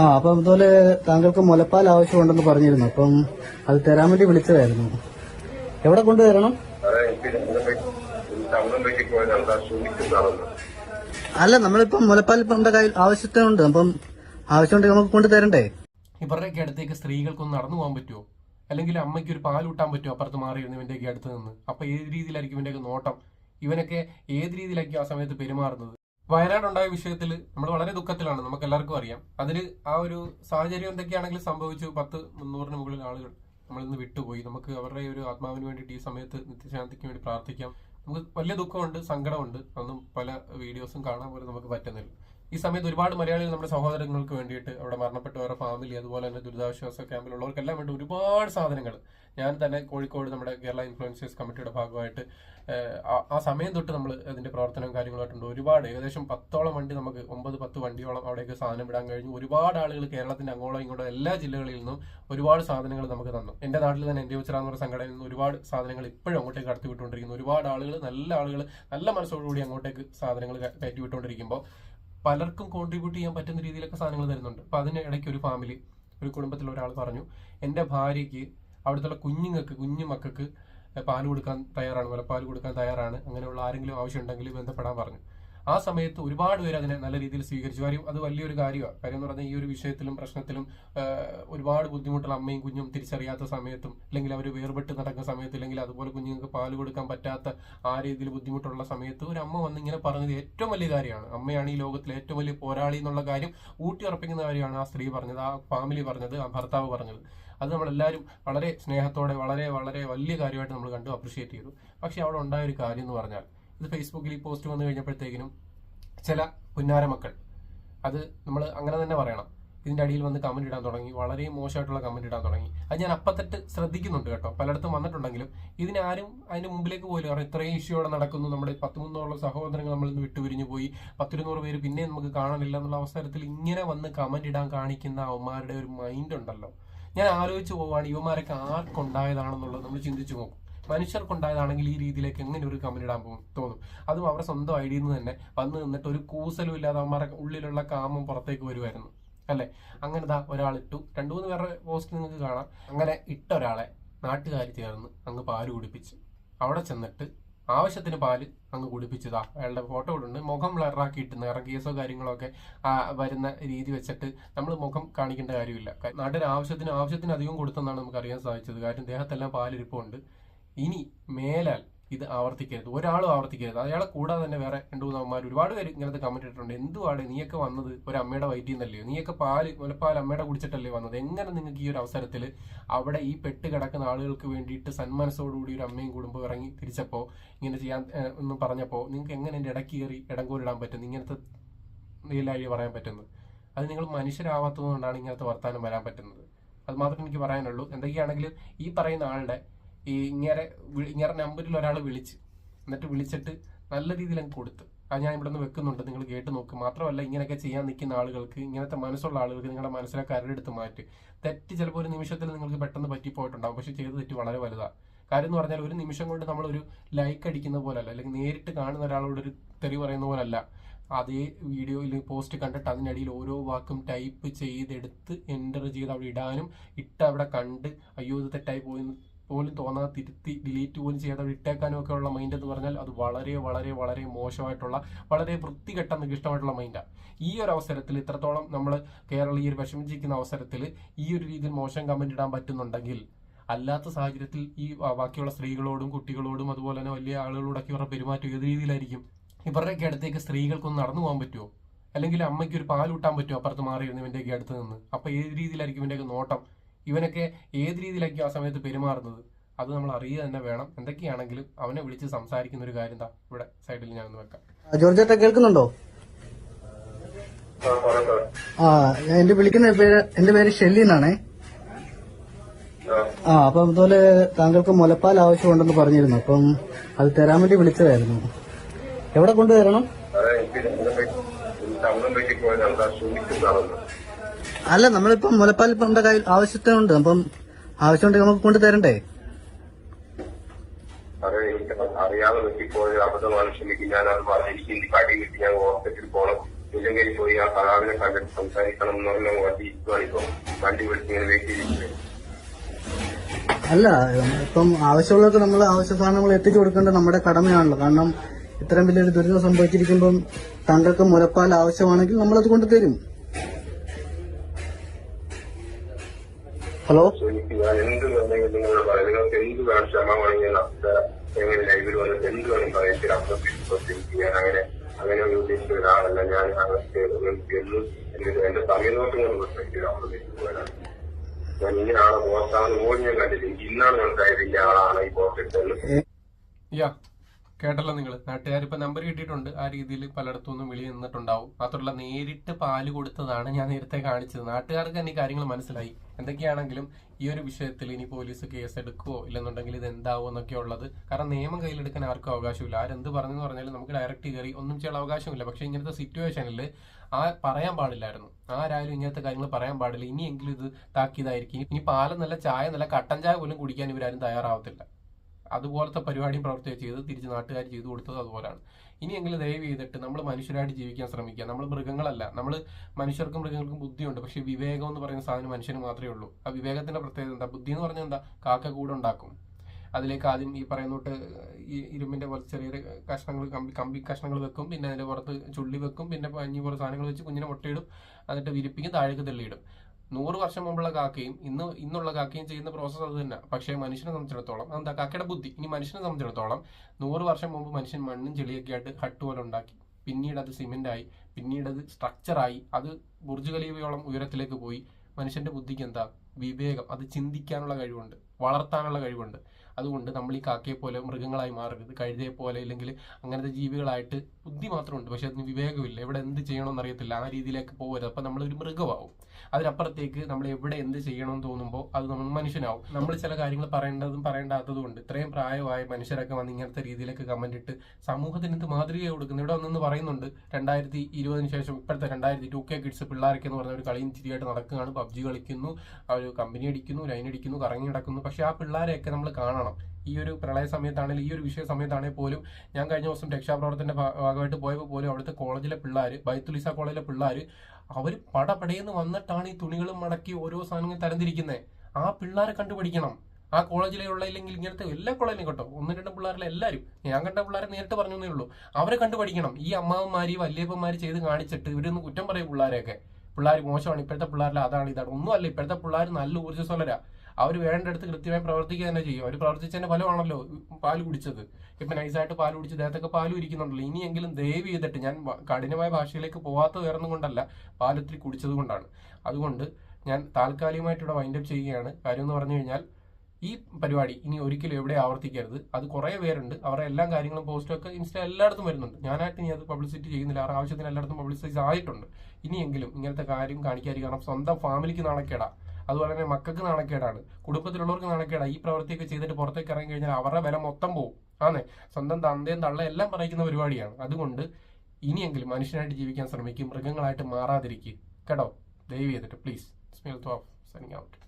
ആ അപ്പം ഇതുപോലെ താങ്കൾക്ക് മുലപ്പാൽ ആവശ്യമുണ്ടെന്ന് പറഞ്ഞിരുന്നു. അപ്പം അത് തരാൻ വേണ്ടി വിളിച്ചതായിരുന്നു. എവിടെ കൊണ്ടുവരണം അല്ല നമ്മളിപ്പം മുലപ്പാൽ ഇപ്പം നമ്മുടെ കയ്യിൽ ആവശ്യത്തിനുണ്ട്. അപ്പം ആവശ്യമുണ്ടെങ്കിൽ നമുക്ക് കൊണ്ടുതരണ്ടേ ഇവരുടെയൊക്കെ അടുത്തേക്ക് സ്ത്രീകൾക്കൊന്ന് നടന്നു പോകാൻ പറ്റുമോ? അല്ലെങ്കിൽ അമ്മയ്ക്ക് ഒരു പാൽ കൂട്ടാൻ പറ്റുമോ അപ്പുറത്ത് മാറിയിരുന്നു ഇവന്റെയൊക്കെ അടുത്ത് നിന്ന്? അപ്പൊ ഏത് രീതിയിലായിരിക്കും ഇവന്റെയൊക്കെ നോട്ടം? ഇവനൊക്കെ ഏത് രീതിയിലായിരിക്കും ആ സമയത്ത് പെരുമാറുന്നത്? വയനാടുണ്ടായ വിഷയത്തിൽ നമ്മൾ വളരെ ദുഃഖത്തിലാണ് നമുക്ക് എല്ലാവർക്കും അറിയാം. അതിൽ ആ ഒരു സാഹചര്യം എന്തൊക്കെയാണെങ്കിലും സംഭവിച്ചു. പത്ത് മുന്നൂറിന് മുകളിൽ ആളുകൾ നമ്മൾ നിന്ന് വിട്ടുപോയി. നമുക്ക് അവരുടെ ഒരു ആത്മാവിന് വേണ്ടിയിട്ട് ഈ സമയത്ത് നിത്യശാന്തിക്ക് വേണ്ടി പ്രാർത്ഥിക്കാം. നമുക്ക് വലിയ ദുഃഖമുണ്ട് സങ്കടമുണ്ട്. അന്നും പല വീഡിയോസും കാണാൻ പോലും നമുക്ക് പറ്റുന്നില്ല. ഈ സമയത്ത് ഒരുപാട് മലയാളികൾ നമ്മുടെ സഹോദരങ്ങൾക്ക് വേണ്ടിയിട്ട് അവിടെ മരണപ്പെട്ടവരുടെ ഫാമിലി അതുപോലെ തന്നെ ദുരിതാശ്വാസ ക്യാമ്പിലുള്ളവർക്കെല്ലാം വേണ്ടി ഒരുപാട് സാധനങ്ങൾ ഞാൻ തന്നെ കോഴിക്കോട് നമ്മുടെ കേരള ഇൻഫ്ലുവൻസേഴ്സ് കമ്മിറ്റിയുടെ ഭാഗമായിട്ട് ആ- സമയം തൊട്ട് നമ്മൾ അതിന്റെ പ്രവർത്തനവും കാര്യങ്ങളായിട്ടുണ്ട് ഒരുപാട് ഏകദേശം പത്തോളം വണ്ടി നമുക്ക് ഒമ്പത് പത്ത് വണ്ടിയോളം അവിടേക്ക് സാധനം വിടാൻ കഴിഞ്ഞു. ഒരുപാട് ആളുകൾ കേരളത്തിന്റെ അങ്ങോളം ഇങ്ങോട്ടും എല്ലാ ജില്ലകളിൽ നിന്നും ഒരുപാട് സാധനങ്ങൾ നമുക്ക് തന്നു. എന്റെ നാട്ടിൽ തന്നെ എന്റെ ഉച്ചറ എന്ന് പറയുന്ന സംഘടനയിൽ നിന്ന് ഒരുപാട് സാധനങ്ങൾ ഇപ്പോഴും അങ്ങോട്ടേക്ക് കടത്തി വിട്ടുകൊണ്ടിരിക്കുന്നു ഒരുപാട് ആളുകൾ നല്ല ആളുകൾ നല്ല മനസ്സോടുകൂടി അങ്ങോട്ടേക്ക് സാധനങ്ങൾ കയറ്റി വിട്ടുകൊണ്ടിരിക്കുമ്പോൾ പലർക്കും കോൺട്രിബ്യൂട്ട് ചെയ്യാൻ പറ്റുന്ന രീതിയിലൊക്കെ സാധനങ്ങൾ തരുന്നുണ്ട്. അപ്പോൾ അതിന് ഇടയ്ക്ക് ഒരു ഫാമിലി ഒരു കുടുംബത്തിലൊരാൾ പറഞ്ഞു എന്റെ ഭാര്യയ്ക്ക് അവിടുത്തെ കുഞ്ഞുങ്ങൾക്ക് കുഞ്ഞു മക്കൾക്ക് പാൽ കൊടുക്കാൻ തയ്യാറാണ് മുലപ്പാൽ കൊടുക്കാൻ തയ്യാറാണ് അങ്ങനെയുള്ള ആരെങ്കിലും ആവശ്യമുണ്ടെങ്കിൽ ബന്ധപ്പെടാൻ പറഞ്ഞു. ആ സമയത്ത് ഒരുപാട് പേര് അതിനെ നല്ല രീതിയിൽ സ്വീകരിച്ചു. കാര്യം അത് വലിയൊരു കാര്യമാണ്. കാര്യം എന്ന് പറഞ്ഞാൽ ഈ ഒരു വിഷയത്തിലും പ്രശ്നത്തിലും ഒരുപാട് ബുദ്ധിമുട്ടുള്ള അമ്മയും കുഞ്ഞും തിരിച്ചറിയാത്ത സമയത്തും അല്ലെങ്കിൽ അവർ വേർപെട്ട് നടക്കുന്ന സമയത്ത് അല്ലെങ്കിൽ അതുപോലെ കുഞ്ഞുങ്ങൾക്ക് പാൽ കൊടുക്കാൻ പറ്റാത്ത ആ രീതിയിൽ ബുദ്ധിമുട്ടുള്ള സമയത്ത് ഒരു അമ്മ വന്ന് ഇങ്ങനെ പറഞ്ഞത് ഏറ്റവും വലിയ കാര്യമാണ്. അമ്മയാണ് ഈ ലോകത്തിലെ ഏറ്റവും വലിയ പോരാളി എന്നുള്ള കാര്യം ഊട്ടി ഉറപ്പിക്കുന്ന കാര്യമാണ് ആ സ്ത്രീ പറഞ്ഞത് ആ ഫാമിലി പറഞ്ഞത് ആ ഭർത്താവ് പറഞ്ഞത്. അത് നമ്മളെല്ലാവരും വളരെ സ്നേഹത്തോടെ വളരെ വളരെ വലിയ കാര്യമായിട്ട് നമ്മൾ കണ്ടു അപ്രിഷിയേറ്റ് ചെയ്തു. പക്ഷെ അവിടെ ഉണ്ടായ ഒരു കാര്യം എന്ന് പറഞ്ഞാൽ ഇത് ഫേസ്ബുക്കിൽ ഈ പോസ്റ്റ് വന്നു കഴിഞ്ഞപ്പോഴത്തേക്കിനും ചില പുന്നാര മക്കൾ അത് നമ്മൾ അങ്ങനെ തന്നെ പറയണം. ഇതിന്റെ അടിയിൽ വന്ന് കമന്റ് ഇടാൻ തുടങ്ങി വളരെ മോശമായിട്ടുള്ള കമന്റ് ഇടാൻ തുടങ്ങി. അത് ഞാൻ അപ്പത്തെട്ട് ശ്രദ്ധിക്കുന്നുണ്ട് കേട്ടോ. പലയിടത്തും വന്നിട്ടുണ്ടെങ്കിലും ഇതിനാരും അതിന്റെ മുമ്പിലേക്ക് പോലും കാരണം ഇത്രയും ഇഷ്യൂ അവിടെ നടക്കുന്നു. നമ്മുടെ പത്ത് മുന്നൂറോളം സഹോദരങ്ങൾ നമ്മൾ ഇന്ന് വിട്ടുപിരിഞ്ഞു പോയി. പത്തിരുന്നൂറ് പേര് പിന്നെ നമുക്ക് കാണാനില്ല എന്നുള്ള അവസരത്തിൽ ഇങ്ങനെ വന്ന് കമന്റ് ഇടാൻ കാണിക്കുന്ന അവന്മാരുടെ ഒരു മൈൻഡ് ഉണ്ടല്ലോ. ഞാൻ ആലോചിച്ച് പോവാണ് ഇവന്മാരൊക്കെ ആർക്കുണ്ടായതാണെന്നുള്ളത് നമ്മൾ ചിന്തിച്ചു നോക്കും മനുഷ്യർക്കുണ്ടായതാണെങ്കിൽ ഈ രീതിയിലേക്ക് എങ്ങനെ ഒരു കമന്റ് ഇടാൻ പോകും തോന്നും. അതും അവരുടെ സ്വന്തം ഐഡിയിൽ നിന്ന് തന്നെ വന്ന് നിന്നിട്ട് ഒരു കൂസലും ഇല്ലാതെ അവന്മാരുടെ ഉള്ളിലുള്ള കാമം പുറത്തേക്ക് വരുമായിരുന്നു. അല്ലെ? അങ്ങനെ ദാ ഒരാൾ ഇട്ടു. രണ്ടു മൂന്ന് പേരുടെ പോസ്റ്റ് നിങ്ങൾക്ക് കാണാം. അങ്ങനെ ഇട്ട ഒരാളെ നാട്ടുകാർ ചേർന്ന് അങ്ങ് പാൽ കുടിപ്പിച്ച് അവിടെ ചെന്നിട്ട് ആവശ്യത്തിന് പാൽ അങ്ങ് കുടിപ്പിച്ചതാ. അയാളുടെ ഫോട്ടോ ഇടുന്നുണ്ട് മുഖം ബ്ലറാക്കിയിട്ട് നിറം കേസോ കാര്യങ്ങളോ ഒക്കെ വരുന്ന രീതി വെച്ചിട്ട് നമ്മൾ മുഖം കാണിക്കേണ്ട കാര്യമില്ല. നാടൻ ആവശ്യത്തിന് ആവശ്യത്തിന് അധികം കൊടുത്തെന്നാണ് നമുക്ക് അറിയാൻ സാധിച്ചത്. കാര്യം ദേഹത്തെല്ലാം പാലിരിപ്പുണ്ട്. ഇനി മേലാൽ ഇത് ആവർത്തിക്കരുത്. ഒരാളും ആവർത്തിക്കരുത്. അയാളെ കൂടാതെ തന്നെ വേറെ രണ്ടു മൂന്ന് അമ്മമാർ ഒരുപാട് പേര് ഇങ്ങനത്തെ കമന്റ് ഇട്ടിട്ടുണ്ട്. എന്തുവാണ് നീയൊക്കെ വന്നത്? ഒരു അമ്മയുടെ വയറ്റിൽ നിന്നല്ലേ? നീയൊക്കെ പാൽ മുലപ്പാൽ അമ്മയുടെ കുടിച്ചിട്ടല്ലേ വന്നത്? എങ്ങനെ നിങ്ങൾക്ക് ഈ ഒരു അവസരത്തിൽ അവിടെ ഈ പെട്ട് കിടക്കുന്ന ആളുകൾക്ക് വേണ്ടിയിട്ട് സന്മനസ്സോടുകൂടി ഒരു അമ്മയും കുടുംബം ഇറങ്ങി തിരിച്ചപ്പോൾ ഇങ്ങനെ ചെയ്യാൻ എന്ന് പറഞ്ഞപ്പോ നിങ്ങൾക്ക് എങ്ങനെ എന്റെ ഇടയ്ക്ക് കയറി ഇടങ്കോലിടാൻ പറ്റും? ഇങ്ങനത്തെ നീലാഴി പറയാൻ പറ്റുന്നത്? അത് നിങ്ങൾ മനുഷ്യരാവാത്തത് കൊണ്ടാണ് ഇങ്ങനത്തെ വർത്താനം വരാൻ പറ്റുന്നത്. അത് മാത്രമേ എനിക്ക് പറയാനുള്ളൂ. എന്തൊക്കെയാണെങ്കിലും ഈ പറയുന്ന ആളുടെ ഈ ഇങ്ങനെ ഇങ്ങനെ നമ്പറിൽ ഒരാൾ വിളിച്ച് എന്നിട്ട് വിളിച്ചിട്ട് നല്ല രീതിയിൽ എനിക്ക് കൊടുത്ത്. അത് ഞാൻ ഇവിടെ നിന്ന് വെക്കുന്നുണ്ട് നിങ്ങൾ കേട്ട് നോക്ക്. മാത്രമല്ല ഇങ്ങനെയൊക്കെ ചെയ്യാൻ നിൽക്കുന്ന ആളുകൾക്ക് ഇങ്ങനത്തെ മനസ്സുള്ള ആളുകൾക്ക് നിങ്ങളുടെ മനസ്സിനെ കരടെടുത്ത് മാറ്റി. തെറ്റ് ചിലപ്പോൾ ഒരു നിമിഷത്തിൽ നിങ്ങൾക്ക് പെട്ടെന്ന് പറ്റിപ്പോയിട്ടുണ്ടാവും പക്ഷെ ചെയ്ത തെറ്റ് വളരെ വലുതാണ്. കാര്യം എന്ന് പറഞ്ഞാൽ ഒരു നിമിഷം കൊണ്ട് നമ്മൾ ഒരു ലൈക്ക് അടിക്കുന്ന പോലല്ല അല്ലെങ്കിൽ നേരിട്ട് കാണുന്ന ഒരാളോട് ഒരു തെറി പറയുന്ന പോലല്ല. അതേ വീഡിയോയിൽ പോസ്റ്റ് കണ്ടിട്ട് അതിനടിയിൽ ഓരോ വാക്കും ടൈപ്പ് ചെയ്തെടുത്ത് എന്റർ ചെയ്ത് അവിടെ ഇടാനും ഇട്ട് അവിടെ കണ്ട് അയ്യോ ഇത് തെറ്റായി പോയി പോലും തോന്നാതെ തിരുത്തി ഡിലീറ്റ് പോലും ചെയ്യാതെ ഇട്ടേക്കാനും ഒക്കെ ഉള്ള മൈൻഡ് എന്ന് പറഞ്ഞാൽ അത് വളരെ വളരെ വളരെ മോശമായിട്ടുള്ള വളരെ വൃത്തികെട്ട നികിഷ്ടമായിട്ടുള്ള മൈൻഡാണ് ഈ ഒരു അവസരത്തിൽ ഇത്രത്തോളം നമ്മൾ കേരളീയർ വിഷമിച്ചിരിക്കുന്ന അവസരത്തിൽ ഈ ഒരു രീതിയിൽ മോശം കമന്റ് ഇടാൻ പറ്റുന്നുണ്ടെങ്കിൽ അല്ലാത്ത സാഹചര്യത്തിൽ ഈ ബാക്കിയുള്ള സ്ത്രീകളോടും കുട്ടികളോടും അതുപോലെ തന്നെ വലിയ ആളുകളോടൊക്കെ ഇവരുടെ പെരുമാറ്റം ഏത് രീതിയിലായിരിക്കും? ഇവരുടെയൊക്കെ അടുത്തേക്ക് സ്ത്രീകൾക്കൊന്ന് നടന്നു പോകാൻ പറ്റുമോ അല്ലെങ്കിൽ അമ്മയ്ക്ക് ഒരു പാൽ കൂട്ടാൻ പറ്റുമോ അപ്പുറത്ത് മാറിയിരുന്നു ഇവന്റെയൊക്കെ അടുത്ത് നിന്ന്. അപ്പോൾ ഏത് രീതിയിലായിരിക്കും ഇവന്റെയൊക്കെ നോട്ടം? ഇവനൊക്കെ ഏത് രീതിയിലായിരിക്കും ആ സമയത്ത് പെരുമാറുന്നത്? അത് നമ്മൾ അറിയുക തന്നെ വേണം. എന്തൊക്കെയാണെങ്കിലും അവനെ വിളിച്ച് സംസാരിക്കുന്ന ഒരു കാര്യം എന്താ ഇവിടെ സൈഡിൽ ഞാൻ ഒന്ന് വെക്കാം. ജോർജേട്ട കേൾക്കുന്നുണ്ടോ? ആ എന്റെ വിളിക്കുന്ന പേര് എന്റെ പേര് ഷെല്ലി എന്നാണേ. ആ. അപ്പൊ അതുപോലെ താങ്കൾക്ക് മുലപ്പാൽ ആവശ്യമുണ്ടെന്ന് പറഞ്ഞിരുന്നു. അപ്പം അത് തരാൻ വേണ്ടി വിളിച്ചതായിരുന്നു. എവിടെ കൊണ്ടുവരണം? അല്ല നമ്മളിപ്പം മുലപ്പാൽ ഇപ്പം നമ്മുടെ കയ്യിൽ ആവശ്യത്തിനുണ്ട്. അപ്പം ആവശ്യമുണ്ടെങ്കിൽ നമുക്ക് കൊണ്ട് തരണ്ടേ? എനിക്ക് അറിയാതെ പറ്റിപ്പോയത് അബദ്ധമാണ് ക്ഷമിക്കും ഞാൻ അത് പറഞ്ഞിരിക്കും. എനിക്ക് അടി കിട്ടി ഞാൻ ഹോസ്പിറ്റലിൽ പോകണം ഇല്ലെങ്കിൽ പോയി ആ സഹാബിനെ കണ്ടിട്ട് സംസാരിക്കണം എന്ന് പറഞ്ഞ വണ്ടി ഇരിക്കുവാണിപ്പോ വണ്ടി വിളിച്ച് വെയിറ്റ് ചെയ്തിരിക്കുന്നത് അല്ല ഇപ്പം ആവശ്യമുള്ളവർക്ക് നമ്മൾ ആവശ്യ സാധനങ്ങൾ എത്തിച്ചു കൊടുക്കേണ്ടത് നമ്മുടെ കടമയാണല്ലോ. കാരണം ഇത്രയും വലിയൊരു ദുരിതം സംഭവിച്ചിരിക്കുമ്പം താങ്കൾക്ക് മുലപ്പാൽ ആവശ്യമാണെങ്കിൽ നമ്മളത് കൊണ്ടുതരും. ഹലോ? ഞാൻ എന്ത് വേണമെങ്കിലും നിങ്ങളോട് പറയാം നിങ്ങൾക്ക് എന്ത് വേണം ക്ഷമ വേണമെങ്കിൽ എങ്ങനെ ലൈവിൽ വന്നിട്ട് എന്ത് വേണം പറയാം ശരി എനിക്ക് ഞാൻ അങ്ങനെ അങ്ങനെ ഒരു ഉദ്ദേശിച്ച ഒരാളല്ല ഞാൻ എന്നും എന്റെ അപ്പുറത്തേക്ക് ഞാൻ ഇങ്ങനെ ആളെ പോസ്റ്റാന്ന് പോലും ഞാൻ കണ്ടില്ല ഇന്നാണ് മനസ്സിലായത് ഈ ആളാണ് ഈ പോസ്റ്റ് ഇട്ടത് യാ കേട്ടല്ലോ നിങ്ങൾ നാട്ടുകാർ ഇപ്പൊ നമ്പർ കിട്ടിയിട്ടുണ്ട്. ആ രീതിയിൽ പലയിടത്തു നിന്നും വിളി നിന്നിട്ടുണ്ടാവും. മാത്രമല്ല നേരിട്ട് പാൽ കൊടുത്തതാണ് ഞാൻ നേരത്തെ കാണിച്ചത്. നാട്ടുകാർക്ക് തന്നെ കാര്യങ്ങൾ മനസ്സിലായി. എന്തൊക്കെയാണെങ്കിലും ഈ ഒരു വിഷയത്തിൽ ഇനി പോലീസ് കേസ് എടുക്കുവോ ഇല്ലെന്നുണ്ടെങ്കിൽ ഇത് എന്താവോ എന്നൊക്കെ ഉള്ളത്. കാരണം നിയമം കയ്യിലെടുക്കാൻ ആർക്കും അവകാശമില്ല. ആരെന്ത് പറഞ്ഞെന്ന് പറഞ്ഞാലും നമുക്ക് ഡയറക്റ്റ് കയറി ഒന്നും ചെയ്യാൻ അവകാശമില്ല. പക്ഷേ ഇങ്ങനത്തെ സിറ്റുവേഷനിൽ ആ പറയാൻ പാടില്ലായിരുന്നു. ആരായാലും ഇങ്ങനത്തെ കാര്യങ്ങൾ പറയാൻ പാടില്ല. ഇനിയെങ്കിലും ഇത് താക്കിയതായിരിക്കും ഇനി പാലം നല്ല ചായ നല്ല കട്ടൻ ചായ പോലും കുടിക്കാൻ ഇവരാരും തയ്യാറാവത്തില്ല. അതുപോലത്തെ പരിപാടിയും പ്രവർത്തിയോ ചെയ്ത് തിരിച്ച് നാട്ടുകാർ ചെയ്തു കൊടുത്തത് അതുപോലെയാണ് ഇനിയെങ്കിലും ദയവ് ചെയ്തിട്ട് നമ്മൾ മനുഷ്യരായിട്ട് ജീവിക്കാൻ ശ്രമിക്കുക. നമ്മൾ മൃഗങ്ങളല്ല. നമ്മൾ മനുഷ്യർക്കും മൃഗങ്ങൾക്കും ബുദ്ധിയുണ്ട്. പക്ഷേ വിവേകം എന്ന് പറയുന്ന സാധനം മനുഷ്യന് മാത്രമേ ഉള്ളൂ. ആ വിവേകത്തിന്റെ പ്രത്യേകത എന്താ? ബുദ്ധി എന്ന് പറഞ്ഞാൽ എന്താ? കാക്ക കൂടെ ഉണ്ടാക്കും. അതിലേക്ക് ആദ്യം ഈ പറയുന്നോട്ട് ഈ ഇരുമ്പിന്റെ പോലെ ചെറിയ കഷ്ണങ്ങൾ കമ്പി കമ്പി കഷ്ണങ്ങൾ വെക്കും. പിന്നെ അതിന്റെ പുറത്ത് ചുള്ളി വെക്കും. പിന്നെ പഞ്ഞി പോലെ സാധനങ്ങൾ വെച്ച് കുഞ്ഞിനെ മുട്ടയിടും. എന്നിട്ട് വിരിപ്പിക്കും താഴേക്ക് തള്ളിയിടും. നൂറ് വർഷം മുമ്പുള്ള കാക്കയും ഇന്ന് ഇന്നുള്ള കാക്കയും ചെയ്യുന്ന പ്രോസസ്സ് അത് തന്നെ. പക്ഷേ മനുഷ്യനെ സംബന്ധിച്ചിടത്തോളം എന്താ കാക്കയുടെ ബുദ്ധി. ഇനി മനുഷ്യനെ സംബന്ധിച്ചിടത്തോളം നൂറ് വർഷം മുമ്പ് മനുഷ്യൻ മണ്ണും ചെളിയൊക്കെ ആയിട്ട് ഹട്ട് പോലെ ഉണ്ടാക്കി. പിന്നീട് അത് സിമെന്റായി പിന്നീട് അത് സ്ട്രക്ചറായി അത് ബുർജ് ഖലീഫയോളം ഉയരത്തിലേക്ക് പോയി. മനുഷ്യന്റെ ബുദ്ധിക്ക് എന്താ? വിവേകം. അത് ചിന്തിക്കാനുള്ള കഴിവുണ്ട്. വളർത്താനുള്ള കഴിവുണ്ട്. അതുകൊണ്ട് നമ്മൾ ഈ കാക്കയെ പോലെ മൃഗങ്ങളായി മാറരുത്. കഴുതയെ പോലെ അല്ലെങ്കിൽ അങ്ങനത്തെ ജീവികളായിട്ട് ബുദ്ധി മാത്രമുണ്ട്. പക്ഷെ അതിന് വിവേകമില്ല. എവിടെ എന്ത് ചെയ്യണമെന്ന് അറിയത്തില്ല. ആ രീതിയിലേക്ക് പോകരുത്. അപ്പം നമ്മളൊരു മൃഗമാവും. അതിനപ്പുറത്തേക്ക് നമ്മൾ എവിടെ എന്ത് ചെയ്യണം എന്ന് തോന്നുമ്പോൾ അത് നമ്മൾ മനുഷ്യനാവും. നമ്മൾ ചില കാര്യങ്ങൾ പറയേണ്ടതും പറയേണ്ടാത്തതും ഉണ്ട് ഇത്രയും പ്രായമായ മനുഷ്യരൊക്കെ വന്ന് ഇങ്ങനത്തെ രീതിയിലേക്ക് കമന്റ് ഇട്ട് സമൂഹത്തിന് എന്ത് മാതൃക കൊടുക്കുന്നു. ഇവിടെ വന്നെന്ന് പറയുന്നുണ്ട് രണ്ടായിരത്തി ഇരുപതിന് ശേഷം ഇപ്പോഴത്തെ രണ്ടായിരത്തി ടു കെ കിഡ്സ് പിള്ളേരൊക്കെ എന്ന് പറഞ്ഞ ഒരു കളിയും ചിരിയായിട്ട് നടക്കുകയാണ്. പബ്ജി കളിക്കുന്നു അവർ കമ്പനി അടിക്കുന്നു ലൈൻ അടിക്കുന്നു കറങ്ങി നടക്കുന്നു. പക്ഷെ ആ പിള്ളേരെയൊക്കെ നമ്മൾ കാണണം. ഈ ഒരു പ്രളയ സമയത്താണെങ്കിലും ഈ ഒരു വിഷയ സമയത്താണെങ്കിൽ പോലും ഞാൻ കഴിഞ്ഞ ദിവസം രക്ഷാപ്രവർത്തനത്തിന്റെ ഭാഗമായിട്ട് പോയപ്പോൾ പോലും അവിടുത്തെ കോളേജിലെ പിള്ളേർ ബൈത്തുലിസ കോളേജിലെ പിള്ളേർ അവർ പടപടയെന്ന് വന്നിട്ടാണ് ഈ തുണികളും മടക്കി ഓരോ സാധനങ്ങൾ തരംതിരിക്കുന്നത് ആ പിള്ളേരെ കണ്ടുപിടിക്കണം. ആ കോളേജിലുള്ള ഇല്ലെങ്കിൽ ഇങ്ങനത്തെ എല്ലാ കോളേജിലും കേട്ടോ. ഒന്ന് രണ്ട് പിള്ളേരിലെ എല്ലാവരും ഞാൻ കണ്ട പിള്ളേരെ നേരിട്ട് പറഞ്ഞേ ഉള്ളൂ. അവരെ കണ്ടുപഠിക്കണം ഈ അമ്മാവന്മാര് വല്യപ്പന്മാര് ചെയ്ത് കാണിച്ചിട്ട് ഇവരൊന്ന് കുറ്റം പറയും പിള്ളേരെയൊക്കെ. പിള്ളേർ മോശമാണ്. ഇപ്പോഴത്തെ പിള്ളേരിൽ അതാണ് ഇതാണ്. ഒന്നും അല്ല ഇപ്പോഴത്തെ പിള്ളേർ നല്ല ഊർജസ്വലരാ. അവർ വേണ്ടടുത്ത് കൃത്യമായി പ്രവർത്തിക്കുക തന്നെ ചെയ്യും. അവർ പ്രവർത്തിച്ചതിന്റെ ഫലമാണല്ലോ പാൽ കുടിച്ചത്. ഇപ്പൊ നൈസായിട്ട് പാൽ കുടിച്ച് ദേഹത്തൊക്കെ പാലും ഇരിക്കുന്നുണ്ടല്ലോ. ഇനിയെങ്കിലും ദയവ് ചെയ്തിട്ട് ഞാൻ കഠിനമായ ഭാഷയിലേക്ക് പോവാത്ത വേറെ ഒന്നും കൊണ്ടല്ല പാൽ ഒത്തിരി കുടിച്ചത് കൊണ്ടാണ്. അതുകൊണ്ട് ഞാൻ താൽക്കാലികമായിട്ട് ഇവിടെ വൈൻഡപ്പ് ചെയ്യുകയാണ്. കാര്യം എന്ന് പറഞ്ഞു കഴിഞ്ഞാൽ ഈ പരിപാടി ഇനി ഒരിക്കലും എവിടെ ആവർത്തിക്കരുത്. അത് കുറേ പേരുണ്ട്. അവരുടെ എല്ലാ കാര്യങ്ങളും പോസ്റ്റും ഒക്കെ ഇൻസ്റ്റ എല്ലായിടത്തും വരുന്നുണ്ട്. ഞാനായിട്ട് ഇനി അത് പബ്ലിസിറ്റി ചെയ്യുന്നില്ല. അവരുടെ ആവശ്യത്തിന് എല്ലായിടത്തും പബ്ലിസൈസ് ആയിട്ടുണ്ട്. ഇനിയെങ്കിലും ഇങ്ങനത്തെ കാര്യം കാണിക്കാതിരിക്കണം സ്വന്തം ഫാമിലിക്ക് നാണക്കേടാ. അതുപോലെ തന്നെ മക്കൾക്ക് നാണക്കേടാണ്. കുടുംബത്തിലുള്ളവർക്ക് നാണക്കേടാണ് ഈ പ്രവൃത്തിയൊക്കെ ചെയ്തിട്ട് പുറത്തേക്ക് ഇറങ്ങി കഴിഞ്ഞാൽ അവരുടെ വില മൊത്തം പോകും ആണേ സ്വന്തം തന്തയും തള്ള എല്ലാം പറയിക്കുന്ന പരിപാടിയാണ്. അതുകൊണ്ട് ഇനിയെങ്കിലും മനുഷ്യനായിട്ട് ജീവിക്കാൻ ശ്രമിക്കും മൃഗങ്ങളായിട്ട് മാറാതിരിക്കുക കേട്ടോ? ദയവ് ചെയ്തിട്ട് പ്ലീസ് സ്മെൽ ഔട്ട്